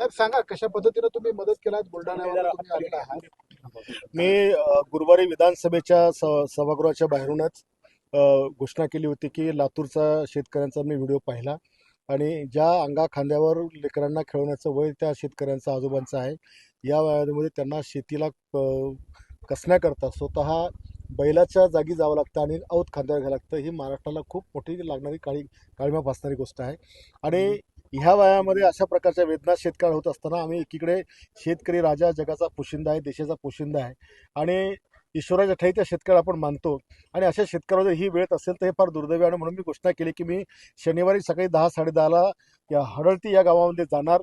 साहेब सांगा कशा पद्धतीने तुम्ही मदत केलात? बुलढाण्यावर तुम्ही आलेला आहात. मी गुरुवारी विधानसभेच्या सभागृहाच्या बाहेरूनच घोषणा केली होती की लातूरचा शेतकऱ्यांचा मी व्हिडिओ पाहिला आणि ज्या अंगा खांद्यावर लेकरांना खेळवण्याचं वय त्या शेतकऱ्यांचं आजोबांचं आहे या वयामध्ये त्यांना शेतीला कसण्याकरता स्वतः बैलाच्या जागी जावं लागतं आणि औत खांद्यावर घ्यावं लागतं ही महाराष्ट्राला खूप मोठी लागणारी काळी काळीमा फासणारी गोष्ट आहे. आणि ह्या वयामध्ये अशा प्रकारच्या वेदना शेतकऱ्याला होत असताना आम्ही एकीकडे शेतकरी राजा जगाचा पोशिंदा आहे देशाचा पोशिंदा आहे आणि ईश्वराच्या ठाई त्या शेतकऱ्याला आपण मानतो. आणि अशा शेतकऱ्यावर ही वेळ असेल तर हे फार दुर्दैवी आणि म्हणून मी घोषणा केली की मी शनिवारी सकाळी दहा साडेदहाला या हडळती या गावामध्ये जाणार.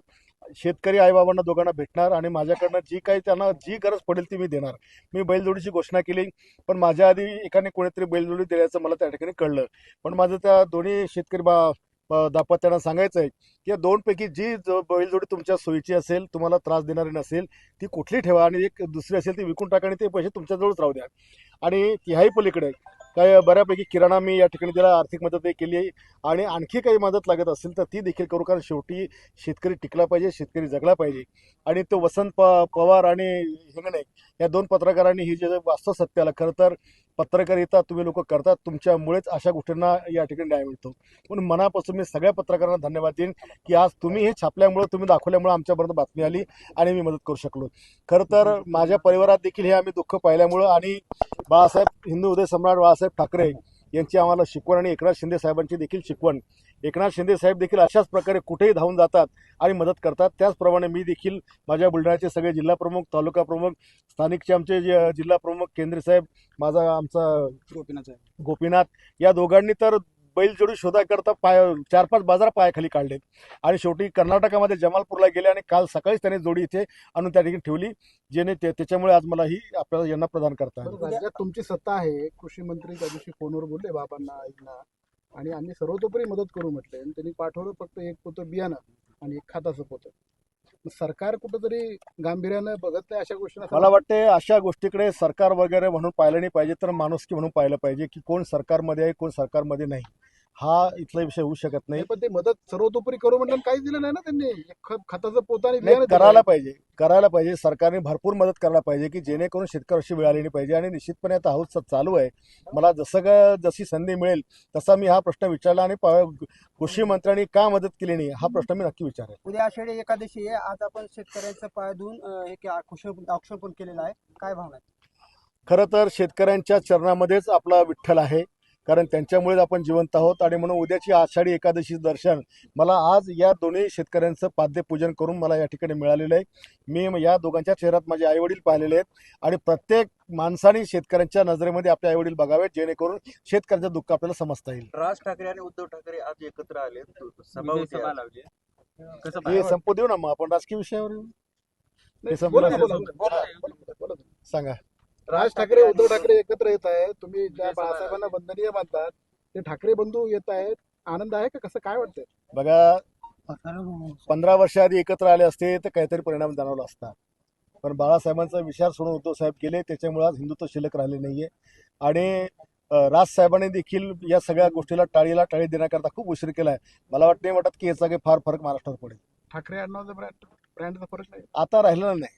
शेतकरी आईबाबांना दोघांना भेटणार आणि माझ्याकडनं जी काही त्यांना जी गरज पडेल ती मी देणार. मी बैलजोडीची घोषणा केली पण माझ्या आधी एकाने कोणीतरी बैलजोडी देण्याचं मला त्या ठिकाणी कळलं. पण माझं त्या दोन्ही शेतकरी बा दापत्यानं सांगायचं आहे की या दोनपैकी जी बैलजोडी तुमच्या सोयीची असेल तुम्हाला त्रास देणारी नसेल ती कुठली ठेवा आणि एक दुसरी असेल ती विकून टाका आणि ते पैसे तुमच्याजवळच राहू द्या. आणि ह्याही पलीकडे काय बऱ्यापैकी किराणा मी या ठिकाणी त्याला आर्थिक मदतही केली आहे आणि आणखी काही मदत लागत असेल तर ती देखील करू कारण शेवटी शेतकरी टिकला पाहिजे शेतकरी जगला पाहिजे. आणि तो वसंत प पवार आणि हिंगणे या दोन पत्रकारांनी ही जे वास्तव सत्याला खरं तर पत्रकारिता तुम्ही लोक करतात तुमच्यामुळेच अशा गोष्टींना या ठिकाणी न्याय मिळतो. म्हणून मनापासून मी सगळ्या पत्रकारांना धन्यवाद देईन की आज तुम्ही हे छापल्यामुळं तुम्ही दाखवल्यामुळं आमच्यापर्यंत बातमी आली आणि मी मदत करू शकलो. खरं तर माझ्या परिवारात देखील हे आम्ही दुःख पाहिल्यामुळं आणि बाळासाहेब हिंदू उदय सम्राट बाळासाहेब ठाकरे यांची आम्हाला शिकवण आणि एकनाथ शिंदे साहेबांची देखील शिकवण. एकनाथ शिंदे साहेब देखील अशाच प्रकारे कुठेही धावून जातात आणि मदत करतात. त्याचप्रमाणे मी देखील माझ्या बुलढाण्याचे सगळे जिल्हा प्रमुख तालुका प्रमुख स्थानिकचे आमचे जे जिल्हा प्रमुख केंद्रे साहेब माझा आमचा गोपीनाथ गोपीनाथ या दोघांनी तर बैलजोडी शोधाकरता पाय चार पाच बाजार पायाखाली काढलेत. आणि शेवटी कर्नाटकामध्ये जमालपूरला गेले आणि काल सकाळीच त्यांनी जोडी इथे आणून त्या ठिकाणी ठेवली जेणे त्याच्यामुळे आज मला ही आपल्याला यांना प्रदान करता राज्यात तुमची सत्ता आहे. कृषी मंत्री त्या दिवशी फोनवर बोलले बाबांना आईंना. आणि आम्ही सर्वतोपरी मदत करू म्हटले. आणि त्यांनी पाठवलं फक्त एक पोतं बियाणं आणि एक खताचं पोतं. सरकार कुठंतरी गांभीर्यानं बघत नाही अशा गोष्टींना? मला वाटते अशा गोष्टीकडे सरकार वगैरे म्हणून पाहिलं नाही पाहिजे तर माणुसकी म्हणून पाहिलं पाहिजे की कोण सरकारमध्ये आहे कोण सरकारमध्ये नाही. हा इथला विषय होऊ शकत नाही. पण ते मदत सर्वतोपरी करू म्हटलं आणि काहीच दिलं नाही ना त्यांनी. खताचं पोतं आणि नाही बियाणं दिलं. करायला पाहिजे. करायला पाहिजे. सरकारने भरपूर मदत करायला पाहिजे की जेणेकरून शेतकरी अशी वेळ आली नाही पाहिजे आणि निश्चितपणे आता हाऊस चालू आहे. मला जसं का जशी संधी मिळेल तसा मी हा प्रश्न विचारला आणि पा- कृषी मंत्र्यांनी का मदत केली नाही हा प्रश्न मी नक्की विचारेल. उद्या आषाढी एकादशी आहे. आज आपण शेतकऱ्यांचं पाय धुवून हे के- औक्षण पण केलेलं आहे. काय भावना? खरं तर शेतकऱ्यांच्या चरणामध्येच आपला विठ्ठल आहे. कारण त्यांच्यामुळेच आपण जिवंत आहोत आणि म्हणून उद्याची आषाढी एकादशी दर्शन मला आज या दोन्ही शेतकऱ्यांचं पाद्यपूजन करून मला या ठिकाणी मिळालेलं आहे. मी या दोघांच्या चेहऱ्यात माझे आईवडील पाहिलेले आहेत आणि प्रत्येक माणसाने शेतकऱ्यांच्या नजरेमध्ये आपले आईवडील बघावेत जेणेकरून शेतकऱ्यांचं दुःख आपल्याला समजता येईल. राज ठाकरे आणि उद्धव ठाकरे आज एकत्र आले सभा. लावली कसं हे? संपू देऊ ना मग आपण राजकीय विषयावर. सांगा. राज ठाकरे उद्धव ठाकरे एकत्र येत आहे तुम्ही ज्या बाळासाहेबांना वंदनीय मानतात ते ठाकरे बंधू येत आहेत. आनंद आहे का? कसं काय वाटतंय? बघा पंधरा वर्ष आधी एकत्र आले असते तर काहीतरी परिणाम जाणवला असता. पण बाळासाहेबांचा विचार सोडून उद्धव साहेब गेले त्याच्यामुळे आज हिंदुत्व शिल्लक राहिले नाहीये. आणि राज साहेबांनी देखील या सगळ्या गोष्टीला टाळीला टाळी देण्याकरता खूप उशीर केलाय. मला वाटत नाही वाटत की याचा काही फार फरक महाराष्ट्रावर पडेल. ठाकरे ब्रँड ब्रँडचा फरक नाही. आता राहिलेला नाही.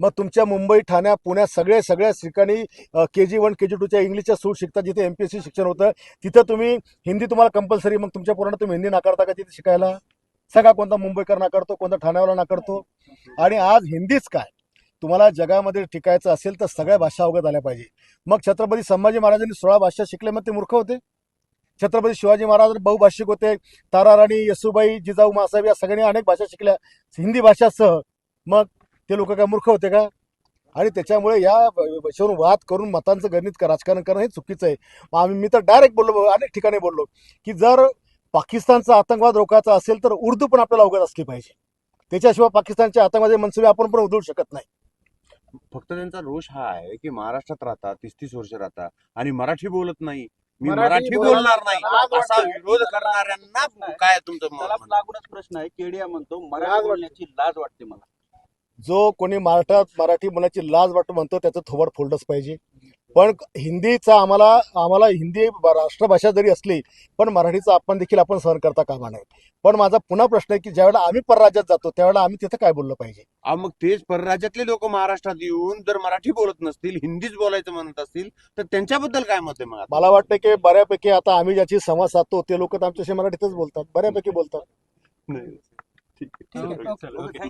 मग तुमच्या मुंबई ठाण्या पुण्यात सगळ्या सगळ्या ठिकाणी के जी वन के जी टूच्या इंग्लिशच्या सूट शिकतात जिथे एम पी एस सी शिक्षण होतं तिथं तुम्ही हिंदी तुम्हाला कंपल्सरी मग तुमच्या पोरांना तुम्ही हिंदी नाकारता का तिथे शिकायला? सगळा कोणता मुंबईकर नाकारतो कोणता ठाण्यावाला नाकारतो. आणि आज हिंदीच काय? तुम्हाला जगामध्ये टिकायचं असेल तर सगळ्या भाषा अवगत आल्या पाहिजे. मग छत्रपती संभाजी महाराजांनी सोळा भाषा शिकले मग ते मूर्ख होते. छत्रपती शिवाजी महाराज बहुभाषिक होते. तारा राणी येसुबाई जिजाऊ मासाहेब या सगळ्यांनी अनेक भाषा शिकल्या. हिंदी भाषासह मग ते लोक काय मूर्ख होते का? आणि त्याच्यामुळे या विषयावरून वाद करून मतांचं गणित राजकारण करणं हे चुकीचं आहे. मग आम्ही मी तर डायरेक्ट बोललो अनेक ठिकाणी बोललो की जर पाकिस्तानचा आतंकवाद रोखायचा असेल तर उर्दू पण आपल्याला अवगत असली पाहिजे. त्याच्याशिवाय पाकिस्तानच्या आतंकवादी मनसुबे आपण पण उधळू शकत नाही. फक्त त्यांचा रोष हा आहे की महाराष्ट्रात राहतात तीस तीस वर्ष राहतात आणि मराठी बोलत नाही. मी मराठी बोलणार नाही. असा. विरोध करणाऱ्यांना काय तुमचं? लागूनच प्रश्न आहे. केडिया म्हणतो मराठी. बोलण्याची लाज वाटते मला. जो कोणी मराठात मराठी बोलण्याची लाज वाटतो म्हणतो त्याचं थोबड फोडलंच पाहिजे. पण हिंदीचा आम्हाला आम्हाला हिंदी राष्ट्रभाषा जरी असली पण मराठीचा अपमान देखील आपण सहन करता कामा नये. पण माझा पुन्हा प्रश्न आहे की ज्यावेळेला आम्ही परराज्यात जातो त्यावेळेला आम्ही तिथं काय बोललं पाहिजे? मग तेच परराज्यातले लोक महाराष्ट्रात येऊन जर मराठी बोलत नसतील हिंदीच बोलायचं म्हणत असतील तर त्यांच्याबद्दल काय मत आहे मग आता? मला वाटतं की बऱ्यापैकी आता आम्ही ज्याची संवाद साधतो ते लोक तर आमच्याशी मराठीतच बोलतात. बऱ्यापैकी बोलतात. नाही. ठीक आहे.